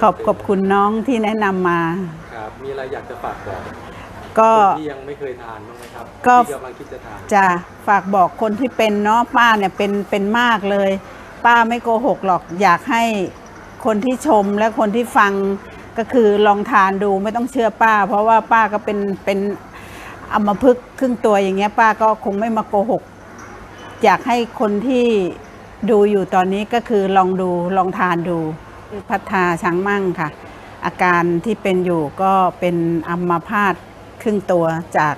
ขอบขอบคุณน้องที่แนะนำมา ครับ มีอะไรอยากจะฝากบอกก็คนที่ยังไม่เคยทานบ้างไหมครับก็ ที่กำลังคิดจะทานจะฝากบอกคนที่เป็นเนาะป้าเนี่ยเป็นเป็นมากเลย ป้าไม่โกหกหรอกอยากให้คนที่ชมและคนที่ฟังก็คือลองทานดูไม่ต้องเชื่อป้า เพราะว่าป้าก็เป็นเป็นอัมพฤกษ์ครึ่งตัวอย่างเงี้ยป้าก็คงไม่มาโกหก อยากให้คนที่ดูอยู่ตอนนี้ก็คือลองดูลองทานดู พัฒนาช้างมั่งค่ะ อาการที่เป็นอยู่ก็เป็นอัมพาตครึ่งตัวจาก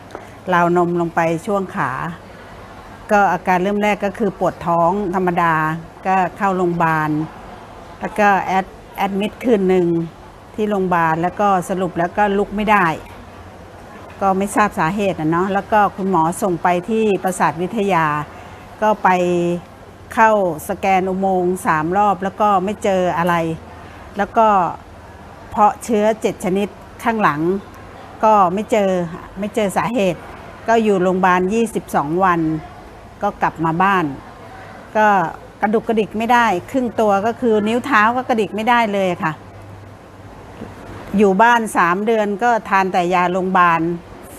ราวนมลงไปช่วงขา ก็อาการเริ่มแรกก็คือปวดท้องธรรมดาก็เข้าโรงพยาบาล แล้วก็แอดแอดมิดคืนหนึ่งที่โรงพยาบาลแล้วก็สรุปแล้วก็ลุกไม่ได้ ก็ไม่ทราบสาเหตุนะเนาะแล้วก็คุณหมอส่งไปที่ประสาทวิทยา ก็ไป เข้าสแกนอุโมงค์สามรอบแล้วก็ไม่เจออะไร แล้วก็เพาะเชื้อเจ็ดชนิดข้างหลัง ก็ไม่เจอไม่เจอสาเหตุ ก็อยู่โรงพยาบาล 22 วัน ก็กลับมาบ้าน ก็กระดุกกระดิกไม่ได้ ครึ่งตัวก็คือนิ้วเท้าก็กระดิกไม่ได้เลยค่ะ อยู่บ้านสามเดือนก็ทานแต่ยาโรงพยาบาล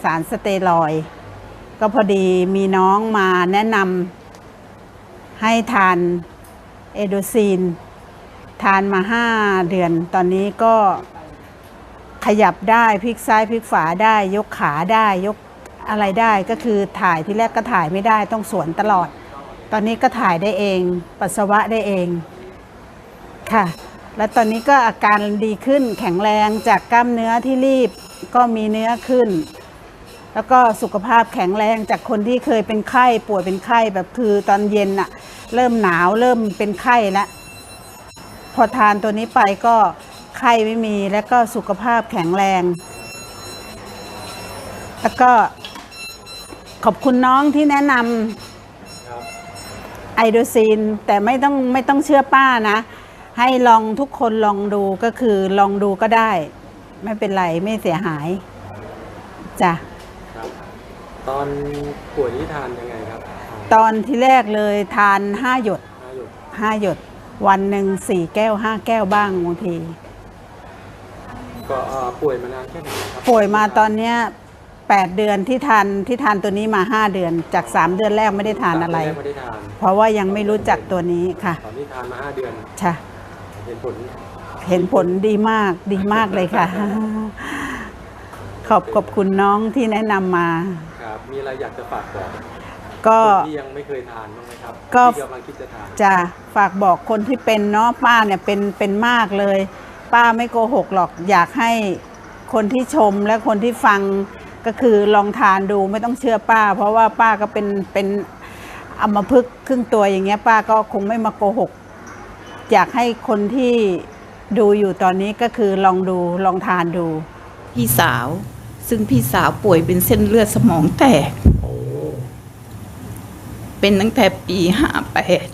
สารสเตียรอย ก็พอดีมีน้องมาแนะนำ ให้ทานเอโดซีน ทานมาห้าเดือน ตอนนี้ก็ขยับได้พลิกซ้ายพลิกฝาได้ ยกขาได้ยกอะไรได้ก็คือถ่ายที่แรกก็ถ่ายไม่ได้ต้องสวนตลอด ตอนนี้ก็ถ่ายได้เอง ปัสสาวะได้เองค่ะ แล้วตอนนี้ก็อาการดีขึ้นแข็งแรงจากกล้ามเนื้อที่รีบก็มีเนื้อขึ้น แล้วก็สุขภาพแข็งแรงจากคนที่เคยเป็นไข้ป่วยเป็นไข้แบบคือตอนเย็นอะ เริ่มหนาวเริ่มเป็นไข้แล้วพอทานตัวนี้ไปก็ไข้ไม่มีแล้วก็สุขภาพแข็งแรง แล้วก็ขอบคุณน้องที่แนะนครับำไอโดซีน แต่ไม่ต้องไม่ต้องเชื่อป้านะ ให้ลองทุกคนลองดูก็คือลองดูก็ได้ ไม่เป็นไรไม่เสียหายจ้ะครับตอนป่วยนี่ทานยังไงครับ ตอนที่แรกเลยทานห้าหยดห้าหยดห้าหยด วันหนึ่งสี่แก้วห้าแก้วบ้างบางทีก็เอ่อป่วยมานานแค่ไหนครับป่วยมาตอนเนี้ยแปดเดือนที่ทานที่ทานตัวนี้มาห้าเดือน จากสามเดือนแรกไม่ได้ทานอะไรตแกไม่ได้ทานเพราะว่ายังไม่รู้จักตัวนี้ค่ะตอนนี้ทานมาห้าเดือนใช่เห็นผลเห็นผลดีมากดีมากเลยค่ะ ขอบขอบคุณน้องที่แนะนำมา ครับมีอะไรอยากจะฝากบอก ก็ คนที่ยังไม่เคยทานบ้างไหมครับก็ ที่กำลังคิดจะทาน จะฝากบอกคนที่เป็นเนาะป้าเนี่ยเป็นเป็นมากเลย ป้าไม่โกหกหรอกอยากให้คนที่ชมและคนที่ฟังก็คือลองทานดูไม่ต้องเชื่อป้า เพราะว่าป้าก็เป็นเป็นอัมพฤกษ์ครึ่งตัวอย่างเงี้ยป้าก็คงไม่มาโกหก อยากให้คนที่ดูอยู่ตอนนี้ก็คือลองดูลองทานดู พี่สาว ซึ่งพี่สาวป่วยเป็นเส้นเลือดสมองแตก เป็นตั้งแต่ปีห้าแปด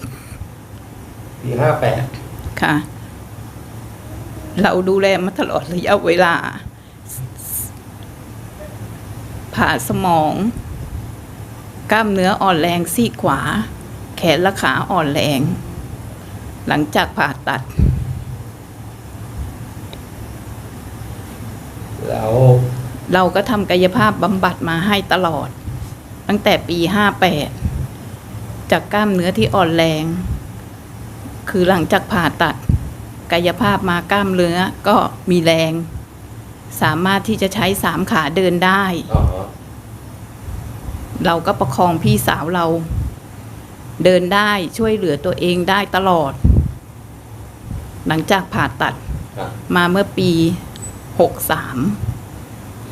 ปีห้าแปดค่ะ เราดูแลมาตลอดระยะเวลา ผ่าสมอง กล้ามเนื้ออ่อนแรงซี่ขวา แขนและขาอ่อนแรง หลังจากผ่าตัด แล้วเราก็ทำกายภาพบำบัดมาให้ตลอด ตั้งแต่ปีห้าแปด จากกล้ามเนื้อที่อ่อนแรง คือหลังจากผ่าตัด กายภาพมากล้ามเนื้อก็มีแรง สามารถที่จะใช้สามขาเดินได้อ๋อเราก็ประคองพี่สาวเรา เดินได้ช่วยเหลือตัวเองได้ตลอด หลังจากผ่าตัดครับมาเมื่อปีหกสาม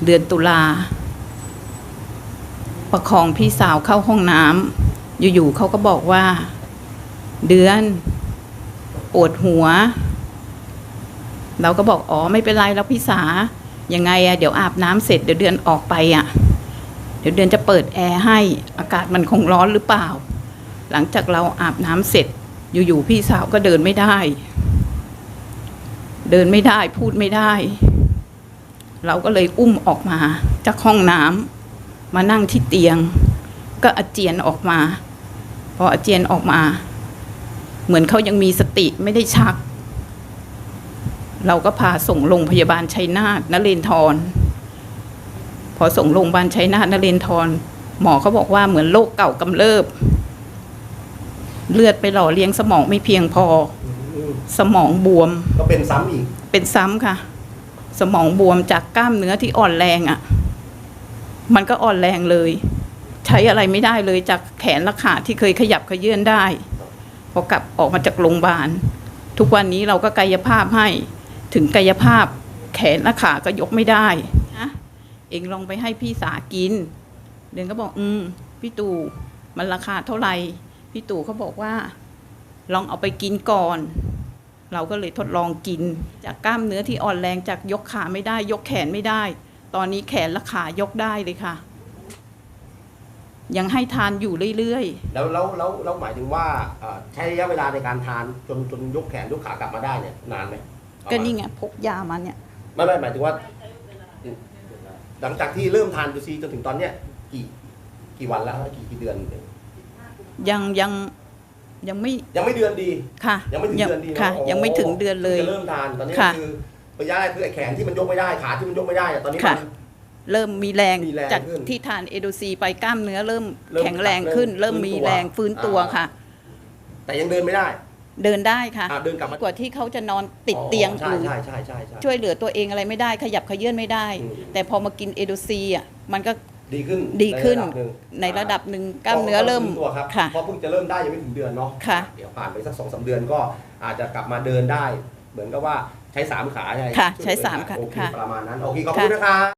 เดือนตุลาประคองพี่สาวเข้าห้องน้ำ อยู่ๆเขาก็บอกว่า เดือนปวดหัว เราก็บอกอ๋อไม่เป็นไรแล้วพี่สายังไงอะเดี๋ยวอาบน้ำเสร็จเดี๋ยวเดือนออกไปอะเดี๋ยวเดือนจะเปิดแอร์ให้อากาศมันคงร้อนหรือเปล่า หลังจากเราอาบน้ำเสร็จ อยู่ๆพี่สาวก็เดินไม่ได้ เดินไม่ได้พูดไม่ได้ เราก็เลยอุ้มออกมาจากห้องน้ำมานั่งที่เตียง ก็อาเจียนออกมา ออาเจียนออกมา เหมือนเขายังมีสติไม่ได้ชัก เราก็พาส่งโรงพยาบาลชัยนาทนเรนทร พอส่งโรงพยาบาลชัยนาทนเรนทร หมอเขาบอกว่าเหมือนโรคเก่ากำเริบ เลือดไปหล่อเลี้ยงสมองไม่เพียงพออืมสมองบวม ก็เป็นซ้ำอีก เป็นซ้ำค่ะ สมองบวมจากกล้ามเนื้อที่อ่อนแรงอะ่ะ มันก็อ่อนแรงเลย ใช้อะไรไม่ได้เลยจากแขนและขาที่เคยขยับขยื่นได้ พอกลับออกมาจากโรงพยาบาล ทุกวันนี้เราก็กายภาพให้ถึงกายภาพ แขนและขาก็ยกไม่ได้นะเองลองไปให้พี่สากิน เดือนก็บอก อืม พี่ตู่มันราคาเท่าไหร่พี่ตู่เขาบอกว่า ลองเอาไปกินก่อน เราก็เลยทดลองกิน จากกล้ามเนื้อที่อ่อนแรงจากยกขาไม่ได้ ยกแขนไม่ได้ ตอนนี้แขนและขายกได้เลยค่ะ ยังให้ทานอยู่เรื่อยแล้วแล้วแล้วแล้วหมายถึงว่าเอ่อใช้ระยะเวลาในการทานจนจนยกแขนยกขากลับมาได้เนี่ยนานไหมๆ ก็นี่ไงพกยามาเนี่ย ไม่ไม่หมายถึงว่า หลังจากที่เริ่มทานจูซีจนถึงตอนเนี้ยกี่กี่วันแล้วกี่กี่เดือน ยังยังยังไม่ยังไม่เดือนดี ค่ะยังไม่ถึงเดือนดีนค่ะโอ้ยังไม่ถึงเดือนเลยพิ่งจะเริ่มทานตอนนี้ค่ะคือระยะแรกคือไอ้แขนที่มันยกไม่ได้ขาที่มันยกไม่ได้อะตอนนี้ค่ะมัน เริ่มมีแรงมีแรงจากขึ้นที่ทานเอโดซีไปกล้ามเนื้อเริ่มเริ่มแข็งแรงขึ้น เริ่เริ่มมมีฟื้นตัวแรงฟื้นตัวอ่า ค่ะ แต่ยังเดินไม่ได้เดินได้ค่ะ อะเดินกลับมากว่าที่เขาจะนอนติดเตียงอ๋อหรือ ใช่ใช่ใช่ใช่ ช่วยเหลือตัวเองอะไรไม่ได้ ขยับขยื่นไม่ได้ อืม แต่พอมากินเอโดซีอะมันก็ดีขึ้นดีขึ้นในระดับหนึ่งในระดับหนึ่งกล้ามเนื้อเริ่มฟื้ตัวครับค่ะ เพราะเพิ่งจะเริ่มได้ยังไม่ถึงเดือนเนาะค่ะ เดี๋ยวผ่านไปสักสองสามเดือนก็อาจจะกลับมาเดินได้ เหมือนกับว่าใช้สามขาใช่ไหมค่ะช่วยใช้สามเดินได้ขาโอเคค่ะ ประมาณนั้นโอเคขอบคุณนะครับ